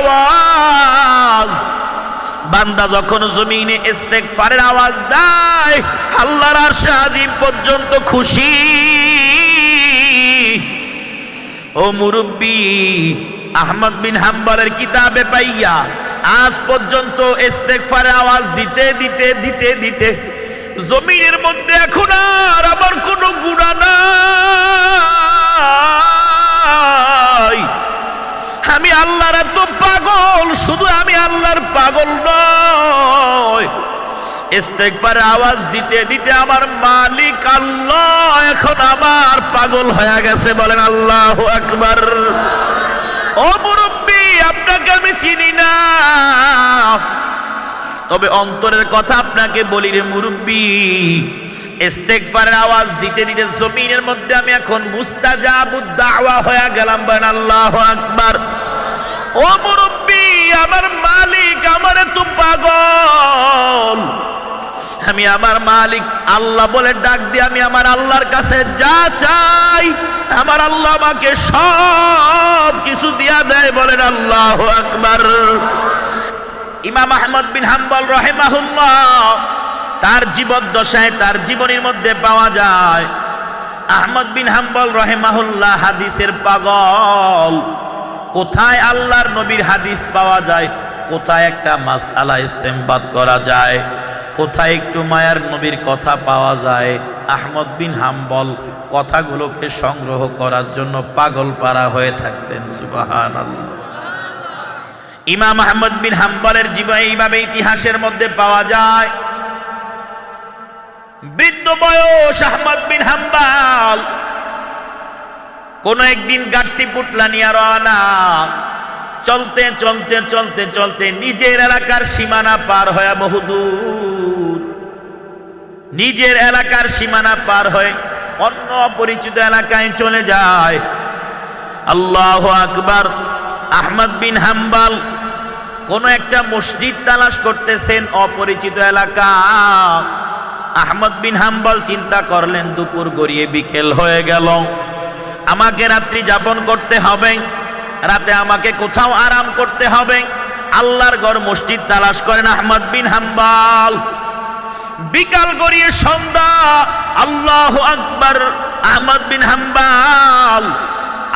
আওয়াজ। বান্দা যখন জমিনে ইস্তেগফারের আওয়াজ দেয়, আল্লাহর আরশে আজিম পর্যন্ত খুশি। ও মুরব্বী, আহমদ বিন হাম্বলের কিতাবে পাইয়া আজ পর্যন্ত ইস্তেগফারের আওয়াজ দিতে দিতে দিতে দিতে জমিনের মধ্যে এখন আর আমার কোনো গুণা নাই। ইস্তেগফারের আওয়াজ দিতে দিতে আমার মালিক আল্লাহ এখন আমার পাগল হয়ে গেছে, বলেন আল্লাহ আকবার। ও মুরব্বী, আপনাকে আমি চিনি না। তবে অন্তরের কথা আপনাকে বলি রে মুরব্বী ইস্তেগফারের আওয়াজ দিতে দিতে জমিনের মধ্যে আমি এখন মুস্তাজাবুদ দাওয়া হয়ে গেলাম, বলেন আল্লাহ আকবার। ও মুরব্বী, আমার মালিক আমার তো পাগল। আমি আমার মালিক, আল্লাহ বলে ডাক দিয়ে আমি আমার আল্লাহর কাছে যা চাই, আমার আল্লাহ আমাকে সব কিছু দিয়া দেয় বলেন আল্লাহ আকবার। ইমাম আহমদ বিন হাম্বল রহেমাহুল্লাহ, তার জীবদ্দশায়, তার জীবনের মধ্যে পাওয়া যায়। আহমদ বিন হাম্বল রহেমাহুল্লাহ, হাদিসের পাগল। কোথায় আল্লাহর নবীর হাদিস পাওয়া যায়? কোথায় একটা মাসআলা ইস্তেমবাদ করা যায়? কোথায় একটু মায়ার নবীর কথা পাওয়া যায়? আহমদ বিন হাম্বল কথাগুলোকে সংগ্রহ করার জন্য পাগল পারা হয়ে থাকতেন সুবাহান ইমাম আহমদ বিন হাম্বলের জীবন এইভাবে ইতিহাসের মধ্যে পাওয়া যায়। বৃদ্ধ বয়স আহমদ বিন হাম্বাল। কোন একদিন গাট্টি পুটলা নিয়ে রওনা। চলতে চলতে চলতে চলতে নিজের এলাকার সীমানা পার হয়ে বহুদূর নিজের এলাকার সীমানা পার হয়ে অন্য অপরিচিত এলাকায় চলে যায়। আল্লাহ আকবার। আহমদ বিন হাম্বাল কোন একটা মসজিদ তালাশ করতেছেন অপরিচিত এলাকা। আহমদ বিন হাম্বাল চিন্তা করলেন, দুপুর গড়িয়ে বিকেল হয়ে গেল। আমাকে রাত্রি যাপন করতে হবে, রাতে আমাকে কোথাও আরাম করতে হবে। আল্লাহর গড় মসজিদ তালাশ করেন আহমদ বিন হাম্বাল। বিকাল গড়িয়ে সন্ধ্যা, আল্লাহ আকবর, আহমদ বিন হাম্বাল,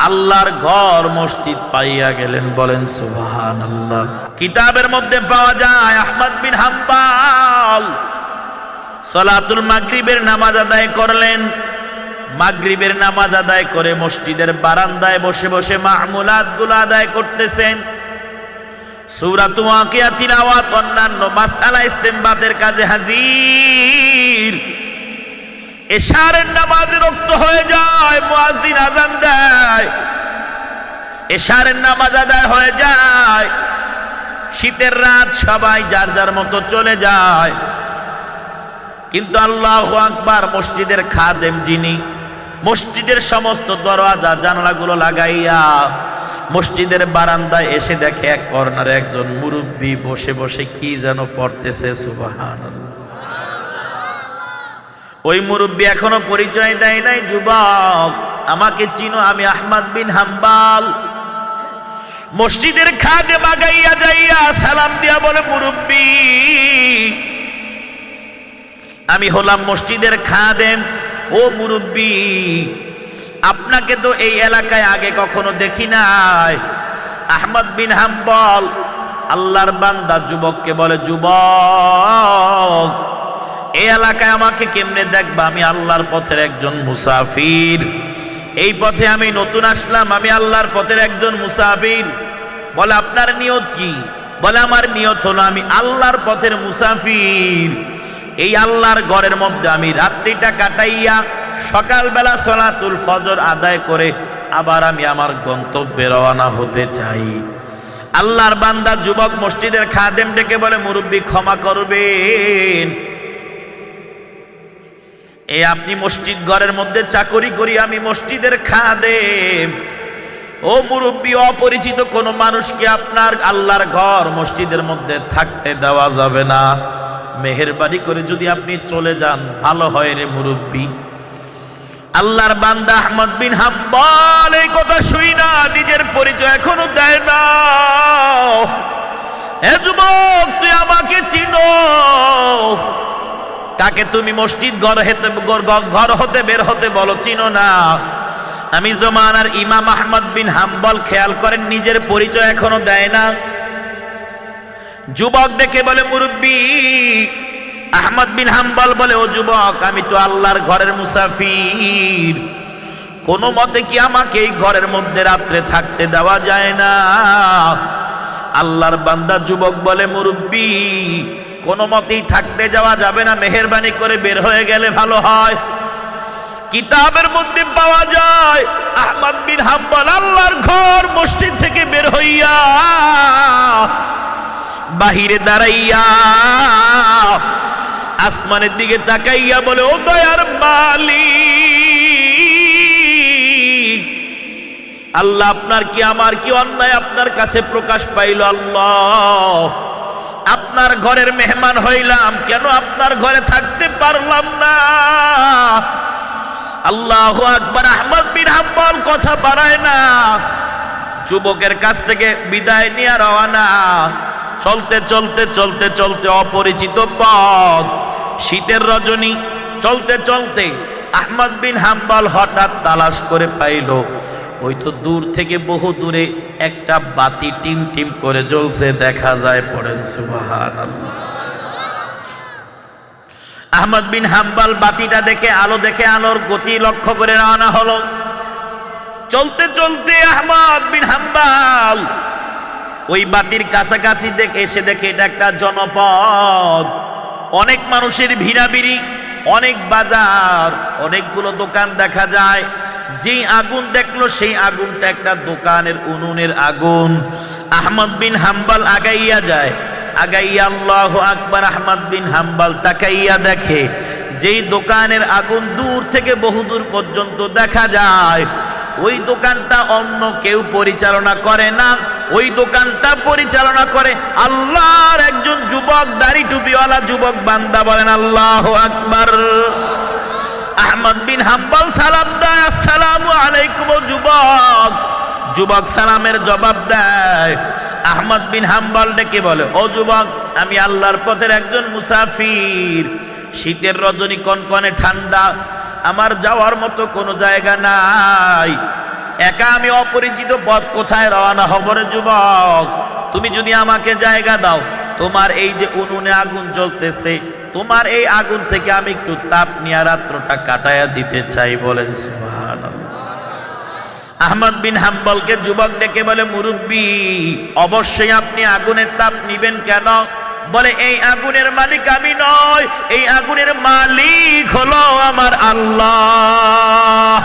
আল্লাহর ঘর মসজিদ পাইয়া গেলেন, বলেন সুবহান আল্লাহ কিতাবের মধ্যে পাওয়া যায়, আহমদ বিন হাম্বাল সলাতুল মাগরিবের নামাজ আদায় করলেন। মাগরিবের নামাজ আদায় করে মসজিদের বারান্দায় বসে বসে মাহমুলাতগুলো আদায় করতেছেন। সূরাতু ওয়াকিয়া তিলাওয়াত, অন্যান্য মাসআলা ইস্তেমবাদের কাজে হাজির। এশারের নামাজ রক্ত হয়ে যায়, মুয়াজ্জিন আজান দেয়। এশারের নামাজ আদায় হয়ে যায়। শীতের রাত সবাই যার যার মতো চলে যায়। কিন্তু আল্লাহ আকবার মসজিদের খাদেম যিনি, মসজিদের সমস্ত দরওয়াজা, জানালাগুলো লাগাইয়া মসজিদের বারান্দায় এসে দেখে এক কর্নারে একজন মুরব্বী বসে বসে কি যেন পড়তেছে সুবাহান ওই মুরব্বী এখনও পরিচয় দেয় নাই, যুবক, আমাকে চিনো, আমি আহমদ বিন হাম্বাল। মসজিদের খাদে মাগাইয়া যাইয়া সালাম দিয়া বলে, মুরব্বী, আমি হলাম মসজিদের খাদেম। ও মুরব্বী আপনাকে তো এই এলাকায় আগে কখনো দেখি নাই। আহমদ বিন হাম্বল, আল্লাহর বান্দা, যুবককে বলে, যুবক, এই এলাকায় আমাকে কেমনে দেখবা? আমি আল্লাহর পথের একজন মুসাফির। এই পথে আমি নতুন আসলাম, আমি আল্লাহর পথের একজন মুসাফির। বলে, আপনার নিয়ত কি? বলে, আমার নিয়ত হলো, আমি আল্লাহর পথের মুসাফির। এই আল্লাহর ঘরের মধ্যে আমি রাত্রিটা কাটাইয়া সকালবেলা সলাতুল ফজর আদায় করে আবার আমি আমার গন্তব্যে রওনা হতে চাই। আল্লাহর বান্দা যুবক মসজিদের খাদেম ডেকে বলে, মুরব্বী, ক্ষমা করবেন। এই আপনি মসজিদ ঘরের মধ্যে চাকরি করি, আমি মসজিদের খাদেম। ও মুরব্বী, অপরিচিত কোনো মানুষকে আপনার আল্লাহর ঘর মসজিদের মধ্যে থাকতে দেওয়া যাবে না। মেহেরবানি করে যদি আপনি চলে যান, ভালো হয় রে মুরব্বী। আল্লাহর বান্দা আহমদ বিন হাম্বল এই কথা শুই না, নিজের পরিচয় এখনও দেয় না। হে যুবক, তুই আমাকে চিনো। কাকে তুমি মসজিদ ঘর হেতে ঘর- হতে বের হতে বলো, চিনো না। আমি জমানার ইমাম আহমদ বিন হাম্বল, খেয়াল করেন, নিজের পরিচয় এখনও দেয় না। যুবক দেখে বলে, মুরব্বী আহমদ বিন হাম্বল বলে, ও যুবক, আমি তো আল্লাহর ঘরের মুসাফির। কোনো মতে কি আমাকে এই ঘরের মধ্যে রাত্রে থাকতে দেওয়া যায় না? আল্লাহর বান্দা যুবক বলে, মুরব্বী, কোনো মতেই থাকতে যাওয়া যাবে না, মেহরবানি করে বের হয়ে গেলে ভালো হয়। কিতাবের মধ্যে পাওয়া যায়, আহমদ বিন হাম্বল আল্লাহর ঘর মসজিদ থেকে বের হইয়া বাহিরে দাঁড়াইয়া আসমানের দিকে তাকাইয়া বলে, ও দয়ার মালিক, আল্লাহ আপনার কি, আমার কি অন্যায় আপনার কাছে প্রকাশ পাইল? আল্লাহ, আপনার ঘরের মেহমান হইলাম, কেন আপনার ঘরে থাকতে পারলাম না? আল্লাহ আকবার, আহমদ বিন হাম্বল কথা বাড়ায় না। যুবকের কাছ থেকে বিদায় নিয়ে রওয়ানা চলতে চলতে চলতে চলতে অপরিচিত পথ। শীতের রজনী। চলতে চলতে আহমদ বিন হাম্বাল হঠাৎ তালাশ করে পাইল, ওই তো দূর থেকে বহু দূরে একটা বাতি টিম টিম করে জ্বলছে, দেখা যায় পড়েন সুবাহান আহমদ বিন হাম্বাল বাতিটা দেখে, আলো দেখে, আলোর গতি লক্ষ্য করে রওনা হলো। চলতে চলতে আহমদ বিন হাম্বাল ওই বাতির কাছাকাছি দেখে, এসে দেখে এটা একটা জনপদ। অনেক মানুষের ভিড়াভিড়ি, অনেক বাজার, অনেকগুলো দোকান দেখা যায়। যেই আগুন দেখল, সেই আগুনটা একটা দোকানের উনুনের আগুন। আহমদ বিন হাম্বাল আগাইয়া যায়। আগাইয়া আল্লাহ আকবার আহমদ বিন হাম্বাল তাকাইয়া দেখে, যেই দোকানের আগুন দূর থেকে বহুদূর পর্যন্ত দেখা যায়। ওই দোকানটা অন্য কেউ পরিচালনা করে না। ওই দোকানটা পরিচালনা করে আল্লাহর একজন যুবক বান্দা বলেন, আল্লাহ আকবার। আহমদ বিন হাম্বল সালাম দেয়, আসসালামু আলাইকুম যুবক। যুবক সালামের জবাব দেয়, আহমদ বিন হাম্বাল ডেকে বলে, ও যুবক, আমি আল্লাহর পথের একজন মুসাফির। শীতের রজনী কনকনে ঠান্ডা, আমার যাওয়ার মতো কোনো জায়গা নাই। একা আমি অপরিচিত পথ কোথায় রওনা হব রে যুবক? তুমি যদি আমাকে জায়গা দাও তোমার এই যে উনুনে আগুন জ্বলতেছে, তোমার এই আগুন থেকে আমি একটু তাপ নিয়ে রাত্রটা কাটায়া দিতে চাই বলেন সুবহানাল্লাহ। আহমদ বিন হাম্বলকে যুবক ডেকে বলে, মুরব্বী, অবশ্যই আপনি আগুনের তাপ নিবেন কেন? বলে, এই আগুনের মালিক আমি নয় এই আগুনের মালিক হলো আমার আল্লাহ।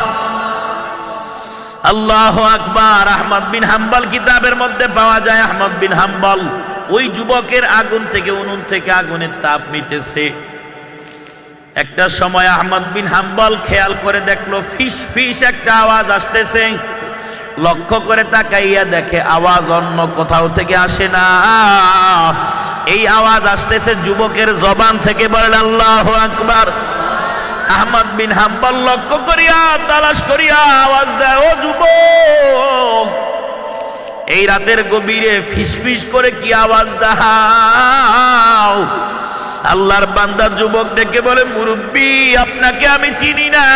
আল্লাহ আকবার। আহমদ বিন হাম্বল কিতাবের মধ্যে পাওয়া যায়, আহমদ বিন হাম্বল ওই যুবকের আগুন থেকে উনুন থেকে আগুনের তাপ নিতেছে। একটা সময় আহমদ বিন হাম্বল খেয়াল করে দেখল, ফিস ফিস একটা আওয়াজ আসতেছে। লক্ষ্য করে তাকাইয়া দেখে আওয়াজ অন্য কোথাও থেকে আসে না। এই আওয়াজ আসতেছে যুবকের জবান থেকে বলেন, আল্লাহ আকবার। আহমদ বিন হাম্বল লক্ষ্য করিয়া, তালাশ করিয়া আওয়াজ দেয়, ও যুবক এই রাতের গভীরে ফিসফিস করে কি আওয়াজ দাও? আল্লাহর বান্দা যুবক ডেকে বলে, মুরব্বী, আপনাকে আমি চিনি না।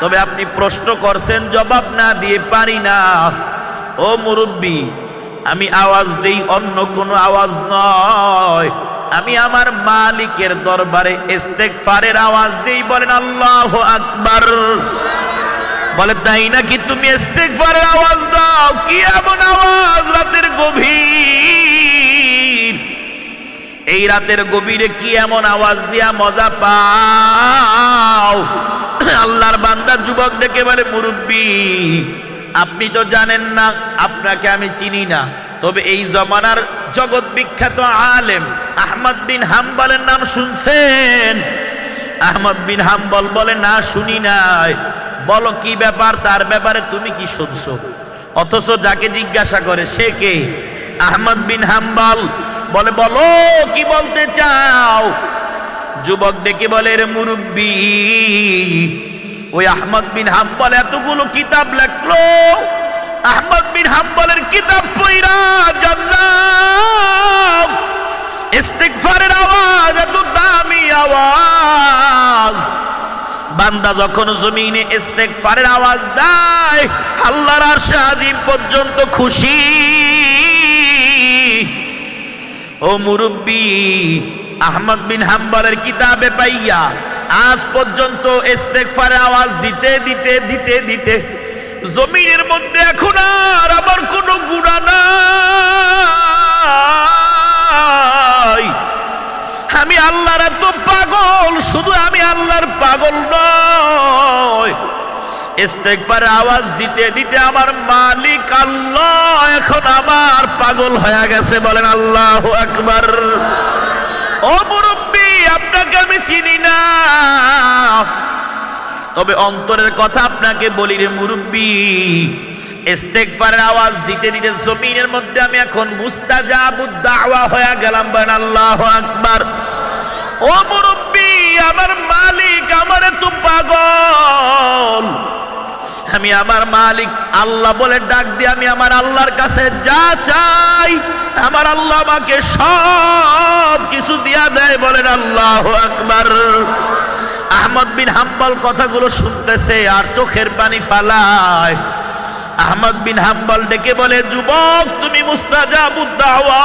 তবে আপনি প্রশ্ন করছেন, জবাব না দিয়ে পারি না। ও মুরব্বী, আমি আওয়াজ দেই অন্য কোনো আওয়াজ নয়। আমি আমার মালিকের দরবারে ইস্তেগফারের আওয়াজ দেই, বলেন আল্লাহ আকবার। বলে, তাই নাকি তুমি ইস্তেগফারের আওয়াজ দাও? কি এমন আওয়াজ? রাতের গভীর। এই রাতের গভীরে কি এমন আওয়াজ দিয়া মজা পাও? আল্লাহর বান্দার যুবক ডেকে বলে, মুরব্বী, আপনি তো জানেন না, আপনাকে আমি চিনি না। তবে এই জমানার জগৎ বিখ্যাত আলেম আহমদ বিন হাম্বলের নাম শুনছেন? আহমদ বিন হাম্বল বলে, না, শুনি নাই। বলো, কি ব্যাপার? তার ব্যাপারে তুমি কি শুনছো? অথচ যাকে জিজ্ঞাসা করে, সে কে? আহমদ বিন হাম্বাল বলে, বলো, কি বলতে চাও? যুবক ডেকে বলে রে মুরব্বী, ওই আহমদ বিন হাম্বাল এতগুলো কিতাব লেখলো। আহমদ বিন হাম্বালের কিতাব পইরা জানলাম। ইস্তিগফারের আওয়াজ, এত দামি আওয়াজ। বান্দা যখন জমিনে ইস্তেগফারের আওয়াজ দেয়, আল্লাহর আরশে আজিম পর্যন্ত খুশি। ও মুরব্বী, আহমদ বিন হাম্বলের কিতাবে পাইয়া আজ পর্যন্ত ইস্তেগফারের আওয়াজ দিতে দিতে দিতে দিতে জমিনের মধ্যে এখন আর আমার কোনো গুণা নাই। আমি আল্লাহর এত পাগল, শুধু আমি আল্লাহর পাগল ইস্তেগফার আওয়াজ দিতে দিতে আমার মালিক আল্লাহ এখন আমার পাগল হয়ে গেছে, বলেন আল্লাহ আকবার। ও মুরব্বী, আপনাকে আমি চিনি না। তবে অন্তরের কথা আপনাকে বলি রে মুরব্বী, ইস্তেগফারের আওয়াজ দিতে দিতে জমিনের মধ্যে আমি এখন মুস্তাজাবুদ দাওয়া হয়ে গেলাম, বলেন আল্লাহু আকবার। ও মুরব্বী, আমার মালিক আমার এত পাগল। আমি আমার মালিক, আল্লাহ বলে ডাক দিয়ে আমি আমার আল্লাহর কাছে যা চাই, আমার আল্লাহ আমাকে সব কিছু দিয়া দেয় বলেন আল্লাহ আকবার। আহমদ বিন হাম্বল কথাগুলো শুনতেছে আর চোখের পানি ফালায়। আহমদ বিন হাম্বল ডেকে বলে, যুবক, তুমি মুস্তাজা মুস্তাজাবুদ্দাওয়া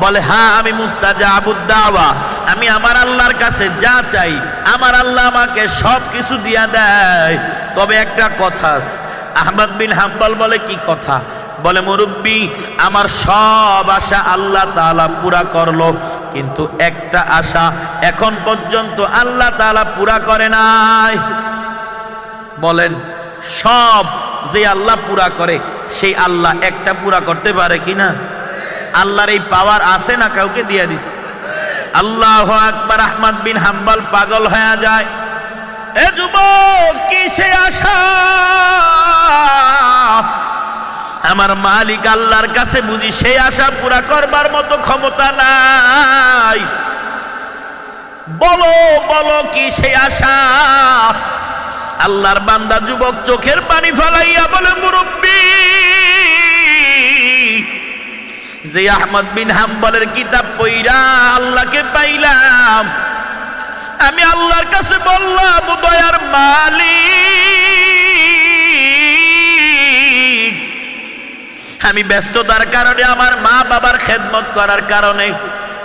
বলে হ্যাঁ আমি মুস্তাজাবুদ্দাওয়া আমি আমার আল্লাহর কাছে যা চাই, আমার আল্লাহ আমাকে সব কিছু দিয়া দেয়। তবে একটা কথা। আহমদ বিন হাম্বল বলে, কি কথা? বলে, মুরব্বী, আমার সব আশা আল্লাহ তাআলা পুরা করল। কিন্তু একটা আশা এখন পর্যন্ত আল্লাহ তাআলা পুরা করে নাই। বলেন, সব যে আল্লাহ পুরা করে, সেই আল্লাহ একটা পুরা করতে পারে কিনা আল্লাহর এই পাওয়ার আছে না কাউকে দিয়ে দিস আল্লাহ আকবার আহমদ বিন হাম্বল পাগল হয়ে যায়। এ যুবক কি সে আশা? আমার মালিক আল্লাহর কাছে বুঝি সেই আশা পুরা করবার মতো ক্ষমতা নাই। বলো বলো কি সেই আশা? আল্লাহর বান্দা যুবক চোখের পানি ফেলাইয়া বলে, মুরব্বী যে আহমদ বিন হাম্বলের কিতাব পইরা আল্লাহকে পাইলাম। আমি আল্লাহর কাছে বললাম দয়ার মালিক, আমি ব্যস্ততার কারণে আমার মা বাবার খেদমত করার কারণে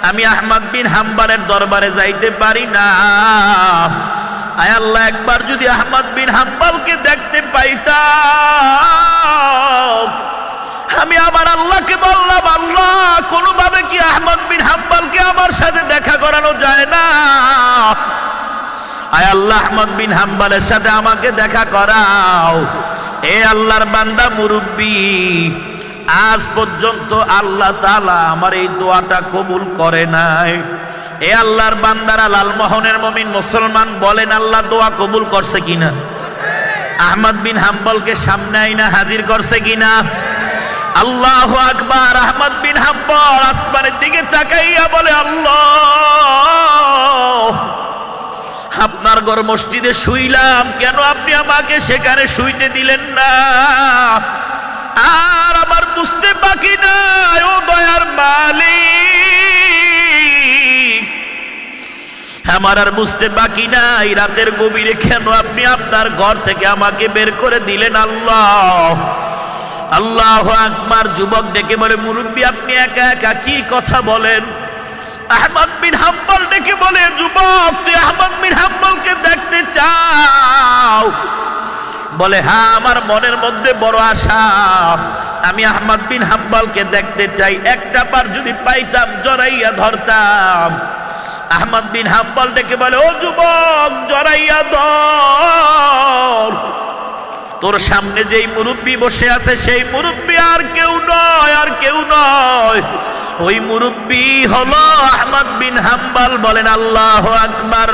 আমি আহমদ বিন হাম্বালের দরবারে যাইতে পারি না। আয় আল্লাহ, একবার যদি আহমদ বিন হাম্বালকে দেখতে পাইতাম আমি আমার আল্লাহকে বললাম, আল্লাহ, কোনোভাবে কি আহমদ বিন হাম্বালকে আমার সাথে দেখা করানো যায় না? আয় আল্লাহ, আহমদ বিন হাম্বালের সাথে আমাকে দেখা করাও। এ আল্লাহর বান্দা মুরব্বী, আজ পর্যন্ত আল্লাহ তাআলা আমার এই দোয়াটা কবুল করে নাই। এ আল্লাহর বান্দারা লালমোহনের মমিন মুসলমান বলেন, আল্লাহ দোয়া কবুল করছে কিনা? আহমদ বিন হাম্বলকে সামনে আইনা হাজির করছে কিনা? আল্লাহ আকবার, আহমদ বিন হাম্বল আসমানের দিকে তাকাইয়া বলে, আল্লাহ, আপনার ঘর মসজিদে শুইলাম, কেন আপনি আমাকে সেখানে শুইতে দিলেন না? আর আমার বুঝতে বাকি নাই, ও দয়ার মালিক। আমার আর বুঝতে বাকি নাই, রাতের গভীরে কেন আপনি আপনার ঘর থেকে আমাকে বের করে দিলেন আল্লাহ? আল্লাহ আকবার যুবক ডেকে বলে, মুরব্বী, আপনি একা একা কি কথা বলেন? আহমদ বিন হাম্বল ডেকে বলে, যুবক, তুই আহমদ বিন হাম্বলকে দেখতে চাও। বলে হ্যাঁ আমার মনের মধ্যে বড় আশা। আমি আহমদ বিন হাম্বলকে দেখতে চাই। একটা বার যদি পাইতাম, জড়াইয়া ধরতাম। আহমদ বিন হাম্বল ডেকে বলে, ও যুবক, জড়াইয়া ধর। তোর সামনে যেই মুরব্বী বসে আছে, সেই মুরব্বী আর কেউ নয়, আর কেউ নয়। ওই মুরব্বী হলো আহমদ বিন হাম্বাল বলেন, আল্লাহ আকবার।